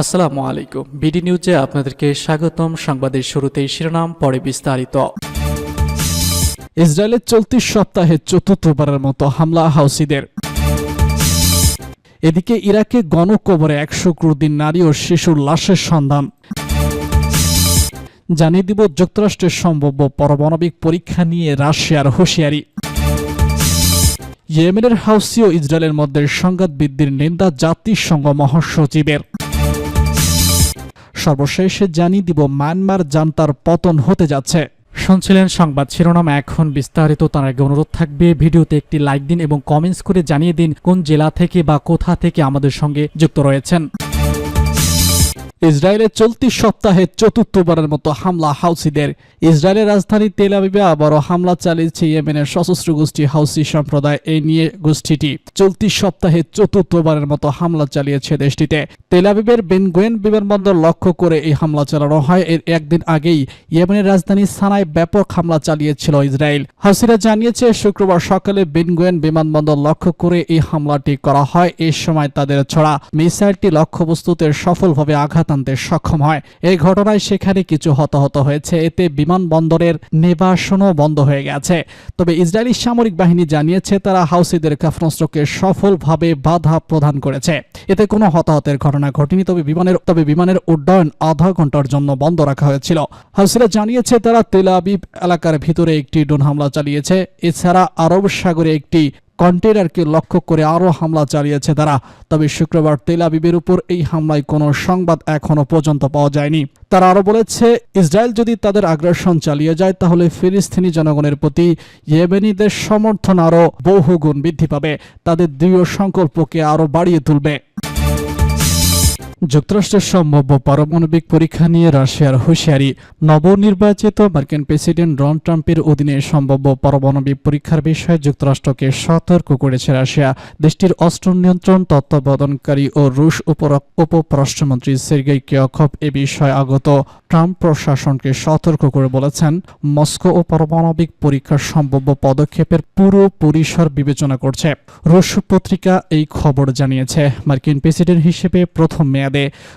আসসালামু আলাইকুম। বিডি নিউজে আপনাদেরকে স্বাগতম। সংবাদের শুরুতেই শিরোনাম, পরে বিস্তারিত। ইসরায়েলের চলতি সপ্তাহে চতুর্থবারের মতো হামলা হাউসিদের। এদিকে ইরাকে গণকবরে একশো ক্রুদিন নারী ও শিশুর লাশের সন্ধান। জানিয়ে দিব যুক্তরাষ্ট্রের সম্ভাব্য পারমাণবিক পরীক্ষা নিয়ে রাশিয়ার হুঁশিয়ারি। ইয়েমেনের হাউসি ও ইসরায়েলের মধ্যে সংঘাত বৃদ্ধির নিন্দা জাতিসংঘ মহাসচিবের। সর্বশেষে জানিয়ে দিব, মায়ানমার জান্তার পতন হতে যাচ্ছে। শুনছিলেন সংবাদ শিরোনাম। এখন বিস্তারিত তার আগে অনুরোধ থাকবে, ভিডিওতে একটি লাইক দিন এবং কমেন্টস করে জানিয়ে দিন কোন জেলা থেকে বা কোথা থেকে আমাদের সঙ্গে যুক্ত রয়েছেন। ইসরায়েলের চলতি সপ্তাহে চতুর্থবারের মতো হামলা হাউসিদের। ইসরায়েলের রাজধানী তেল আবিবে আবারও হামলা চালিয়েছে ইয়েমেনের সশস্ত্র গোষ্ঠী হাউসি সম্প্রদায় এই নিয়ে গোষ্ঠীটি। চলতি সপ্তাহে চতুর্থবারের মতো হামলা চালিয়েছে দেশটিতে। তেল আবিবের বেনগোয়েন বিমানবন্দর লক্ষ্য করে এই হামলা চালানো হয়। এর একদিন আগেই ইয়েমেনের রাজধানী সানায় ব্যাপক হামলা চালিয়েছিল ইসরায়েল। হাউসিরা জানিয়েছে, শুক্রবার সকালে বেনগোয়েন বিমানবন্দর লক্ষ্য করে এই হামলাটি করা হয়। এই সময় তাদের ছড়া মিসাইলটি লক্ষ্যবস্তুতে সফলভাবে আঘাত আনতে সক্ষম হয়। এই ঘটনায় সেখানে কিছু হতাহত হয়েছে। এতে বিমানবন্দরের নিবাসনও বন্ধ হয়ে গেছে। তবে ইসরায়েলি সামরিক বাহিনী জানিয়েছে, তারা হাউসিদের ক্ষেপণাস্ত্রকে সফলভাবে বাধা প্রদান করেছে। এতে কোনো হতাহতের ঘটনা ঘটেনি, তবে বিমানের তবে বিমানের উড্ডয়ন আধা ঘণ্টার জন্য বন্ধ রাখা হয়েছিল। হাউসিরা জানিয়েছে, তারা তেল আবিব এলাকার ভিতরে একটি ড্রোন হামলা চালিয়েছে। এছাড়া আরব সাগরে একটি কন্টেনারকে লক্ষ্য করে আরও হামলা চালিয়েছে তারা। তবে শুক্রবার তেলাবিবের উপর এই হামলায় কোনো সংবাদ এখনও পর্যন্ত পাওয়া যায়নি। তারা আরও বলেছে, ইসরায়েল যদি তাদের আগ্রাসন চালিয়ে যায়, তাহলে ফিলিস্তিনি জনগণের প্রতি ইয়েমেনিদের সমর্থন আরও বহুগুণ বৃদ্ধি পাবে। তাদের দৃঢ় সংকল্পকে আরও বাড়িয়ে তুলবে। যুক্তরাষ্ট্রের সম্ভাব্য পারমাণবিক পরীক্ষা নিয়ে রাশিয়ার হুঁশিয়ারি। নবনির্বাচিত মার্কিন প্রেসিডেন্ট ডোনাল্ড ট্রাম্পের অধীনে সম্ভাব্য পারমাণবিক পরীক্ষার বিষয়ে যুক্তরাষ্ট্রকে সতর্ক করেছে রাশিয়া। দেশটির অস্ত্র নিয়ন্ত্রণ, তত্ত্বাবধানকারী ও রুশ উপপরাষ্ট্রমন্ত্রী সের্গেই কিয়খভ এ বিষয়ে আগত। ট্রাম্প প্রশাসনকে সতর্ক করে বলেছেন, মস্কো ও পারমাণবিক পরীক্ষার সম্ভাব্য পদক্ষেপের পুরো পরিসর বিবেচনা করছে। রুশ পত্রিকা এই খবর জানিয়েছে। মার্কিন প্রেসিডেন্ট হিসেবে প্রথম মেয়াদে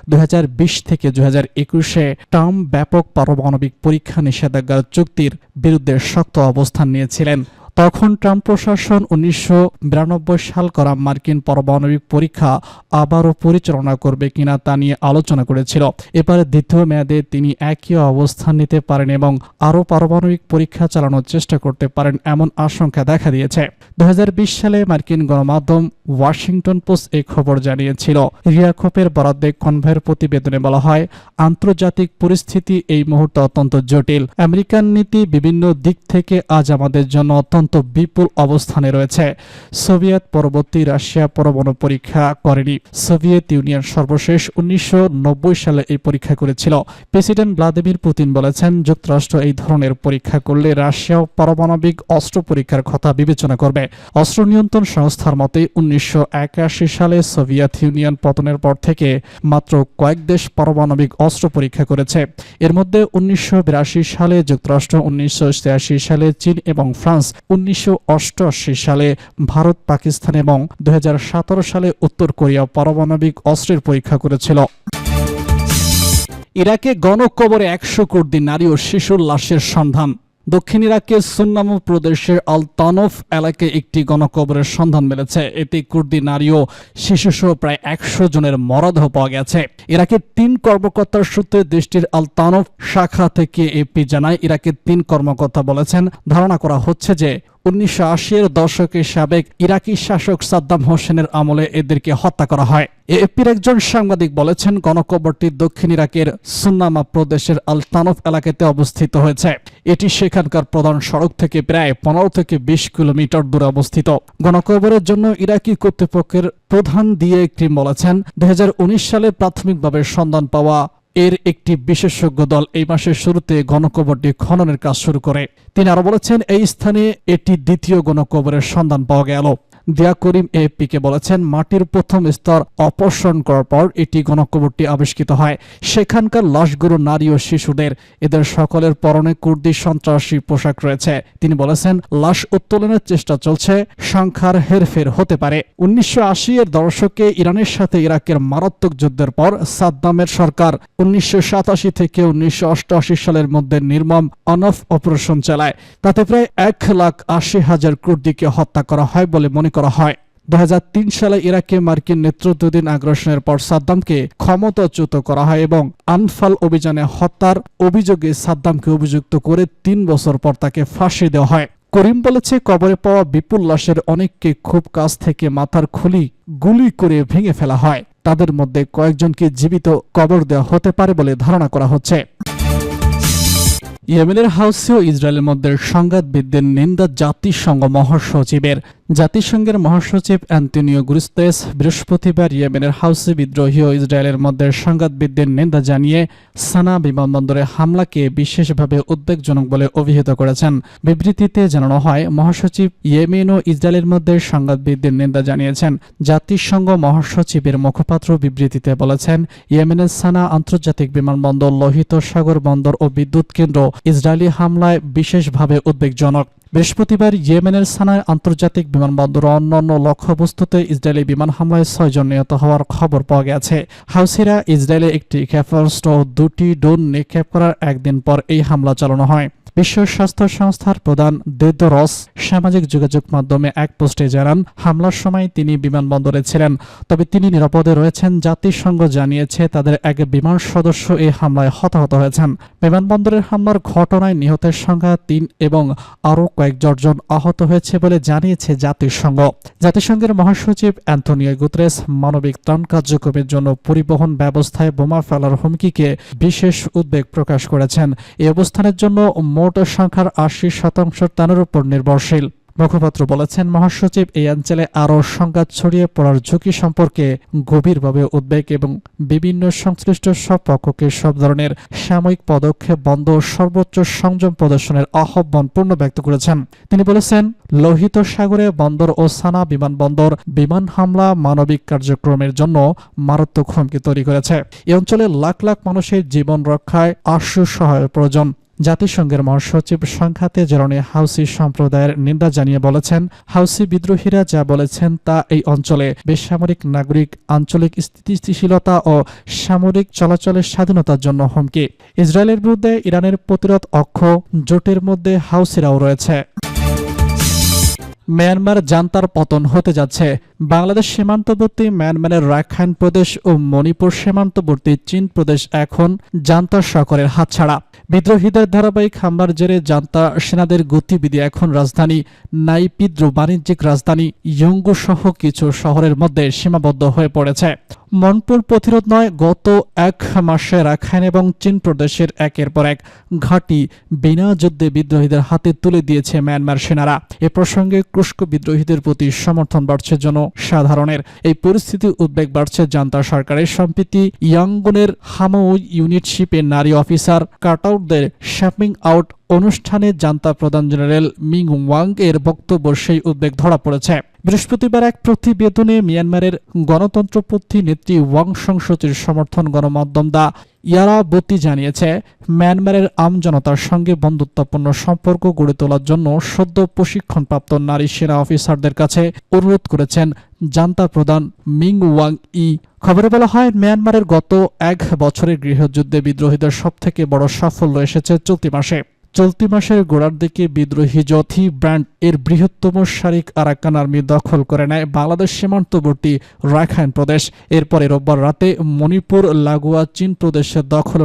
দু হাজার বিশ থেকে দু একুশে ট্রাম্প ব্যাপক পারমাণবিক পরীক্ষা নিষেধাজ্ঞার চুক্তির বিরুদ্ধে শক্ত অবস্থান নিয়েছিলেন। তখন ট্রাম্প প্রশাসন উনিশশো বিরানব্বই সাল করা মার্কিন পারমাণবিক পরীক্ষা আবারও পরিচালনা করবে কিনা তা নিয়ে আলোচনা করেছিল। এবারে দ্বিতীয় মেয়াদে তিনি একই অবস্থান নিতে পারেন এবং আরও পারমাণবিক পরীক্ষা চালানোর চেষ্টা করতে পারেন এমন আশঙ্কা দেখা দিয়েছে। দু হাজার বিশ সালে মার্কিন গণমাধ্যম ওয়াশিংটন পোস্ট এই খবর জানিয়েছিল রিয়াখোপের বরাদ্দে কনভয়ের প্রতিবেদনে বলা হয়, আন্তর্জাতিক পরিস্থিতি এই মুহূর্তে অত্যন্ত জটিল। আমেরিকান নীতি বিভিন্ন দিক থেকে আজ আমাদের জন্য অত্যন্ত বিপুল অবস্থানে রয়েছে। সোভিয়েত পরবর্তী রাশিয়া পরমাণু পরীক্ষা করেনি। সোভিয়েত ইউনিয়ন সর্বশেষ উনিশশো সালে এই পরীক্ষা করেছিল। প্রেসিডেন্ট ভ্লাদিমির পুতিন বলেছেন, যুক্তরাষ্ট্র এই ধরনের পরীক্ষা করলে রাশিয়াও পারমাণবিক অস্ত্র পরীক্ষার কথা বিবেচনা করবে। অস্ত্র নিয়ন্ত্রণ সংস্থার মতে, উনিশশো একাশি সালে সোভিয়েত ইউনিয়ন পতনের পর থেকে মাত্র কয়েক দেশ পারমাণবিক অস্ত্র পরীক্ষা করেছে। এর মধ্যে উনিশশো বিরাশি সালে যুক্তরাষ্ট্র, উনিশশো সালে চীন এবং ফ্রান্স। উনিশশো অষ্টআশি সালে ভারত, পাকিস্তান এবং দু হাজার সতেরো সালে উত্তর কোরিয়া পারমাণবিক অস্ত্রের পরীক্ষা করেছিল। ইরাকে গণকবরে একশো কোটি নারী ও শিশুর লাশের সন্ধান। দক্ষিণ ইরাকের সুন্নাম প্রদেশের আল তানফ এলাকায় একটি গণকবরের সন্ধান মিলেছে। এতে কুর্দি নারী ও শিশুসহ প্রায় একশো জনের মরদেহ পাওয়া গেছে। ইরাকের তিন কর্মকর্তার সূত্রে দেশটির আল তানফ শাখা থেকে এপি জানায় ইরাকের তিন কর্মকর্তা বলেছেন। ধারণা করা হচ্ছে যে উনিশশো আশির দশকে সাবেক ইরাকি শাসক সাদ্দাম হোসেনের আমলে এদেরকে হত্যা করা হয়। এপির একজন সাংবাদিক বলেছেন, গণকবরটি দক্ষিণ ইরাকের সুন্নামা প্রদেশের আল তানফ এলাকাতে অবস্থিত হয়েছে। এটি সেখানকার প্রধান সড়ক থেকে প্রায় পনেরো থেকে বিশ কিলোমিটার দূরে অবস্থিত। গণকবরের জন্য ইরাকি কর্তৃপক্ষের প্রধান দিয়ে ক্রিম বলেছেন দু হাজার উনিশ সালে প্রাথমিকভাবে সন্ধান পাওয়া এর একটি বিশেষজ্ঞ দল এই মাসের শুরুতে গণকবরটি খননের কাজ শুরু করে। তিনি আরও বলেছেন, এই স্থানে এটি দ্বিতীয় গণকবরের সন্ধান পাওয়া গেল। দিয়া করিম এপিকে বলেছেন, মাটির প্রথম স্তর অপসারণ করার পর এটি গণকবরটি আবিষ্কৃত হয়। সেখানকার লাশগুলো নারী ও শিশুদের, এদের সকলের পরনে কুর্দি সন্ত্রাসী পোশাক রয়েছে। তিনি বলেছেন, লাশ উত্তোলনের চেষ্টা চলছে, সংখ্যার হেরফের হতে পারে। উনিশশো আশি এর দশকে ইরানের সাথে ইরাকের মারাত্মক যুদ্ধের পর সাদ্দামের সরকার উনিশশো সাতাশি থেকে উনিশশো অষ্টআশি সালের মধ্যে নির্মম অনফ অপারেশন চালায়। তাতে প্রায় এক লাখ আশি হাজার কুর্দিকে হত্যা করা হয় বলে মনে করা হয়। দু হাজার তিন সালে ইরাকে মার্কিন নেতৃত্বাধীন আগ্রাসনের পর সাদ্দামকে ক্ষমতাচ্যুত করা হয় এবং আনফাল অভিযানে হত্যার অভিযোগে সাদ্দামকে অভিযুক্ত করে তিন বছর পর তাকে ফাঁসি দেওয়া হয়। করিম বলেছে, কবরে পাওয়া বিপুল লাশের অনেককে খুব কাছ থেকে মাথার খুলি গুলি করে ভেঙে ফেলা হয়। তাদের মধ্যে কয়েকজনকে জীবিত কবর দেওয়া হতে পারে বলে ধারণা করা হচ্ছে। ইয়েমেনের হাউসে ও ইসরায়েলের মধ্যে সংঘাত বৃদ্ধির নিন্দা জাতিসংঘ মহাসচিবের জাতিসংঘের মহাসচিব অ্যান্টনিও গুরুস্তেস বৃহস্পতিবার ইয়েমেনের হাউসে বিদ্রোহী ও ইসরায়েলের মধ্যে সংঘাত বৃদ্ধির নিন্দা জানিয়ে সানা বিমানবন্দরে হামলাকে বিশেষভাবে উদ্বেগজনক বলে অভিহিত করেছেন। বিবৃতিতে জানানো হয়, মহাসচিব ইয়েমেন ও ইসরায়েলের মধ্যে সংঘাত বৃদ্ধির নিন্দা জানিয়েছেন। জাতিসংঘ মহাসচিবের মুখপাত্র বিবৃতিতে বলেছেন, ইয়েমেনের সানা আন্তর্জাতিক বিমানবন্দর লোহিত সাগর বন্দর ও বিদ্যুৎ কেন্দ্র ইসরায়েলি হামলায় বিশেষভাবে উদ্বেগজনক। বৃহস্পতিবার ইয়েমেনের সানায় আন্তর্জাতিক বিমানবন্দর ও অন্যান্য লক্ষ্যবস্তুতে ইসরায়েলি বিমান হামলায় ছয়জন নিহত হওয়ার খবর পাওয়া গেছে। হাউসিরা ইসরায়েলে একটি ক্ষেপণাস্ত্র দুটি ড্রোন নিক্ষেপ করার একদিন পর এই হামলা চালানো হয়। বিশ্ব স্বাস্থ্য সংস্থার প্রধান দেদরস সামাজিক যোগাযোগ মাধ্যমে এক পোস্টে জানান, হামলার সময় তিনি বিমানবন্দরে ছিলেন, তবে তিনি নিরাপদে রয়েছেন। জাতিসংঘ জানিয়েছে, তাদের এক বিমান সদস্য এই হামলায় হতাহত হয়েছেন। বিমানবন্দরের হামলার ঘটনায় নিহতের সংখ্যা তিন এবং আরও কয়েকজন আহত হয়েছে বলে জানিয়েছে জাতিসংঘ। জাতিসংঘের মহাসচিব অ্যান্থনিও গুতরেস মানবিক ত্রাণ কার্যক্রমের জন্য পরিবহন ব্যবস্থায় বোমা ফেলার হুমকিকে বিশেষ উদ্বেগ প্রকাশ করেছেন। এই অবস্থানের জন্য মোট সংখ্যার আশি শতাংশ ত্রাণের উপর নির্ভরশীল। মুখপাত্র বলেছেন, মহাসচিব এই অঞ্চলে আরও সংঘাত ছড়িয়ে পড়ার ঝুঁকি সম্পর্কে গভীরভাবে উদ্বেগ এবং বিভিন্ন সংশ্লিষ্ট সব পক্ষকে সব ধরনের সাময়িক পদক্ষেপ বন্ধ সর্বোচ্চ সংযম প্রদর্শনের আহ্বান পূর্ণ ব্যক্ত করেছেন। তিনি বলেছেন, লোহিত সাগরে বন্দর ও সানা বিমানবন্দর, বিমান হামলা, মানবিক কার্যক্রমের জন্য মারাত্মক হুমকি তৈরি করেছে। এই অঞ্চলে লাখ লাখ মানুষের জীবন রক্ষায় আশু সহায় প্রয়োজন। জাতিসংঘের মহাসচিব সংখ্যাতে জেরনে হাউসি সম্প্রদায়ের নিন্দা জানিয়ে বলেছেন, হাউসি বিদ্রোহীরা যা বলেছেন তা এই অঞ্চলে বেসামরিক নাগরিক আঞ্চলিক স্থিতিশীলতা ও সামরিক চলাচলের স্বাধীনতার জন্য হুমকি। ইসরায়েলের বিরুদ্ধে ইরানের প্রতিরোধ অক্ষ জোটের মধ্যে হাউসিরাও রয়েছে। মিয়ানমার জান্তার পতন হতে যাচ্ছে। বাংলাদেশ সীমান্তবর্তী মিয়ানমারের রাখাইন প্রদেশ ও মণিপুর সীমান্তবর্তী চীন প্রদেশ এখন জান্তার সকলের হাতছাড়া বিদ্রোহীদের ধারাবাহিক হামলার জেরে জান্তা সেনাদের গতিবিধি এখন রাজধানী। নাইপিদ্র বাণিজ্যিক রাজধানী ইয়ঙ্গু সহ কিছু শহরের মধ্যে সীমাবদ্ধ হয়ে পড়েছে। মনপুর প্রতিরোধ নয়, গত এক মাসে রাখাইন এবং চীন প্রদেশের একের পর এক ঘাঁটি বিনা যুদ্ধে বিদ্রোহীদের হাতে তুলে দিয়েছে মিয়ানমার সেনারা। এ প্রসঙ্গে কুষ্ক বিদ্রোহীদের প্রতি সমর্থন বাড়ছে জনসাধারণের। এই পরিস্থিতি উদ্বেগ বাড়ছে জান্তা সরকারের। সম্প্রীতি ইয়াঙ্গুনের হামৌ ইউনিটশিপের নারী অফিসার কাটআউটদের শ্যাপিং আউট অনুষ্ঠানে জান্তা প্রধান জেনারেল মিং ওয়াং এর বক্তব্য সেই উদ্বেগ ধরা পড়েছে। বৃহস্পতিবার এক প্রতিবেদনে মিয়ানমারের গণতন্ত্রপন্থী নেত্রী ওয়াং সংসচির সমর্থন গণমাধ্যম দা ইয়ারা ইয়ারাবতী জানিয়েছে, মিয়ানমারের আমজনতার সঙ্গে বন্ধুত্বপূর্ণ সম্পর্ক গড়ে তোলার জন্য সদ্য প্রশিক্ষণপ্রাপ্ত নারী সেনা অফিসারদের কাছে অনুরোধ করেছেন জান্তা প্রধান মিং ওয়াং ই। খবরে বলা হয়, মিয়ানমারের গত এক বছরের গৃহযুদ্ধে বিদ্রোহীদের সবথেকে বড় সাফল্য এসেছে চলতি মাসে। চলতি মাসের গোড়ার দিকে বিদ্রোহী জথি ব্র্যান্ড এর বৃহত্তম শারিক আরাকান আর্মি দখল করে নেয় বাংলাদেশ সীমান্তবর্তী রাখাইন প্রদেশ। এরপরে রোববার রাতে মণিপুর, লাগোয়া, চীন প্রদেশের দখল